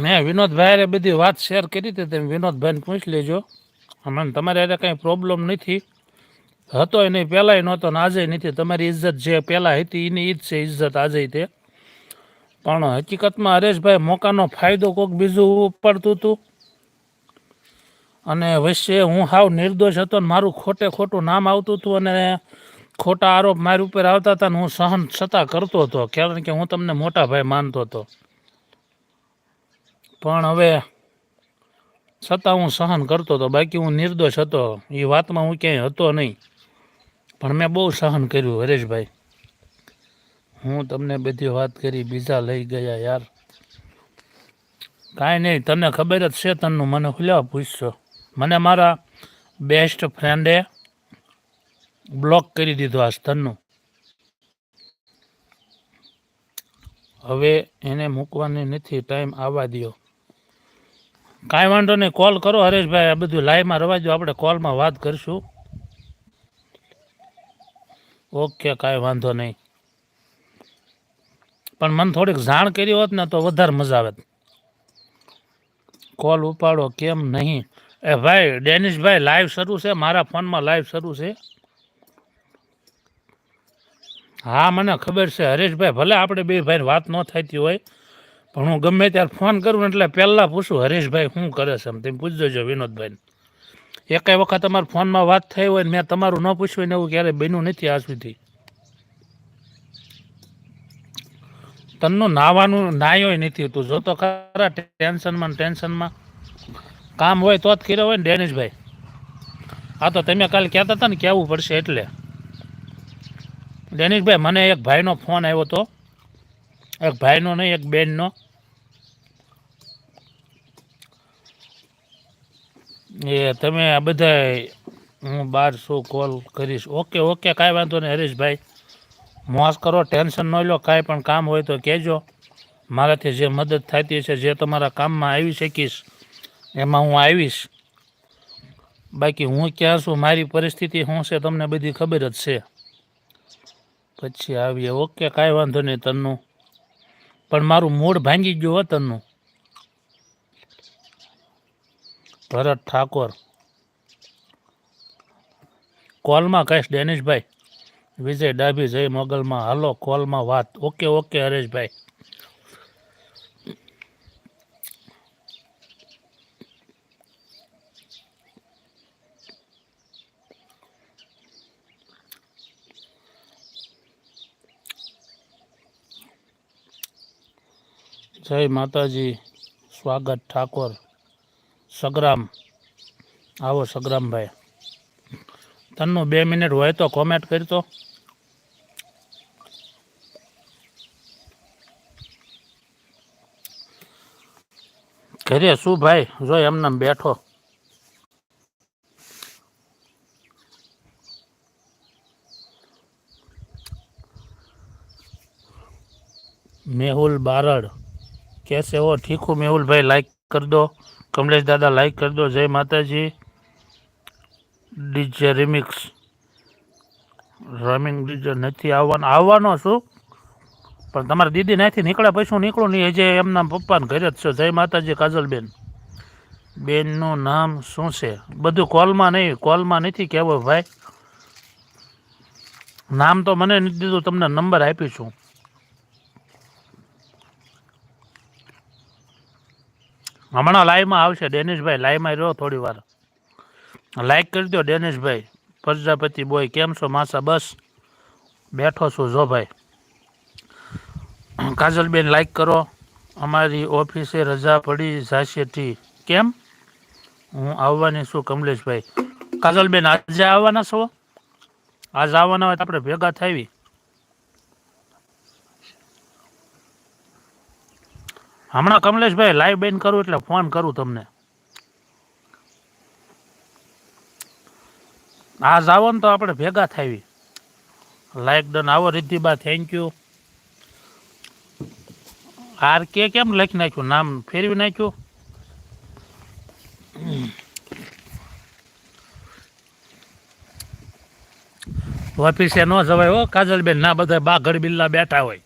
મેં વિનોદભાઈ બધી વાત શેર કરી હતી, તમે વિનોદભાઈને પૂછી લેજો. મને તમારે અરે કંઈ પ્રોબ્લેમ નથી. હતો નહીં, પહેલાંય નહોતો ને આજે નથી. તમારી ઇજ્જત જે પહેલાં હતી, એની ઈજ છે ઇજ્જત આજે તે. પણ હકીકતમાં હરેશભાઈ મોકાનો ફાયદો કોઈક બીજું પડતું હતું. અને વચ્ચે હું હાવ નિર્દોષ હતો ને મારું ખોટે ખોટું નામ આવતું હતું અને ખોટા આરોપ મારી ઉપર આવતા હતા ને હું સહન છતાં કરતો હતો. કારણ કે હું તમને મોટા ભાઈ માનતો હતો. પણ હવે છતાં હું સહન કરતો હતો બાકી હું નિર્દોષ હતો. એ વાતમાં હું ક્યાંય હતો નહીં. પણ મેં બહુ સહન કર્યું હરેશભાઈ. હું તમને બધી વાત કરી, બીજા લઈ ગયા યાર. કાંઈ નહીં, તને ખબર જ છે, તનનું મને ખુલ્યા પૂછશો. મને મારા બેસ્ટ ફ્રેન્ડે બ્લોક કરી દીધો આ સ્તનનું હવે એને મૂકવાની નથી ટાઈમ આવવા દ્યો. કાંઈ વાંધો નહીં કોલ કરો હરેશભાઈ, આ બધું લાઈવમાં રવા દો આપણે કોલમાં વાત કરીશું. ઓકે, કાંઈ વાંધો નહીં. પણ મને થોડીક જાણ કરી હોત ને તો વધારે મજા આવે. કોલ ઉપાડો, કેમ નહીં? એ ભાઈ, ડેનિશભાઈ લાઈવ શરૂ છે, મારા ફોનમાં લાઈવ શરૂ છે. હા, મને ખબર છે, હરેશભાઈ, ભલે આપણે બે ભાઈ વાત ન થતી હોય પણ હું ગમે ત્યારે ફોન કરું એટલે પહેલાં પૂછું, હરેશભાઈ, શું કરે છે? એમ તમે પૂછજો જો વિનોદભાઈને. એકાય વખત તમારા ફોનમાં વાત થઈ હોય મેં તમારું ન પૂછ્યું ને એવું ક્યારેય બન્યું નથી આજ સુધી. તનનું નાવાનું નાયો નથી તું જોતો ખરા ટેન્શનમાં ટેન્શનમાં. કામ હોય તો જ કર્યો હોય ને ડેનિશભાઈ. આ તો તમે કાલે કહેતા હતા ને કહેવું પડશે એટલે. ડેનિશભાઈ, મને એક ભાઈનો ફોન આવ્યો હતો એક ભાઈનો નહીં, એક બેનનો. એ તમે આ બધા હું બારસો કોલ કરીશ. ઓકે ઓકે કાંઈ વાંધો નહીં, હરીશભાઈ. મોસ કરો, ટેન્શન ન લો, કાંઈ પણ કામ હોય તો કહેજો. મારાથી જે મદદ થતી છે, જે તમારા કામમાં આવી શકીશ, એમાં હું આવીશ. બાકી હું ક્યાં છું, મારી પરિસ્થિતિ શું છે, તમને બધી ખબર જ છે. પછી આવીએ. ઓકે કાંઈ વાંધો નહીં, તનનું. પણ મારું મૂડ ભાંગી ગયું વતનનું. ભરત ઠાકોર. કોલમાં કહીશ, ડેનિશભાઈ, વિજય ડાભી જય મોગલમાં. હાલો, કોલમાં વાત. Okay okay, Hareshbhai. જય માતાજી, સ્વાગત ઠાકોર. સગ્રામ. આવો સગ્રામભાઈ. તનનું બે મિનિટ હોય તો કોમેન્ટ કરતો ઘરે શું ભાઈ? જો એમને બેઠો. મેહુલ બારડ. કહેશે, ઓ ઠીકું, મેહુલભાઈ લાઈક કરી દો. કમલેશ દાદા લાઈક કરી દો. જય માતાજી. ડીજે રિમિક્સ રમિંગ ડીજે નથી આવવાનો. આવવાનો શું? પણ તમારા દીદી નાથી નીકળ્યા પછી હું નીકળું નહીં. હજે એમના પપ્પાને ઘરે જ છો. જય માતાજી, કાજલબેન. બેનનું નામ શું છે? બધું કોલમાં નહીં, કોલમાં નથી કહેવો ભાઈ. નામ તો મને નથી દીધું, તમને નંબર આપી છું. હમણાં લાઈવમાં આવશે ડેનિશભાઈ લાઈવમાં રહ્યો થોડી વાર. લાઈક કરી દો ડેનિશભાઈ. પ્રજાપતિ બોય, કેમ છો માસા? બસ. બેઠો છું જો ભાઈ. કાજલબેન લાઈક કરો. અમારી ઓફિસે રજા પડી જશે ટી કેમ? હું આવવાની છું કમલેશભાઈ. કાજલબેન, આજે આવવાના છો? આજ આવવાના હોય તો આપણે ભેગા થાવી હમણાં કમલેશભાઈ લાઈવ બેન કરું એટલે ફોન કરું તમને. આ આવો ને તો આપણે ભેગા થાવી. લાઈક ડન આવો રિદ્ધિબા થેન્ક યુ આર કે કેમ લખી નાખ્યું? નામ ફેરવી નાખ્યું? ઓફિસે ન જવાય હો, કાજલબેન, ના બધા બા બિલ્લા બેઠા હોય.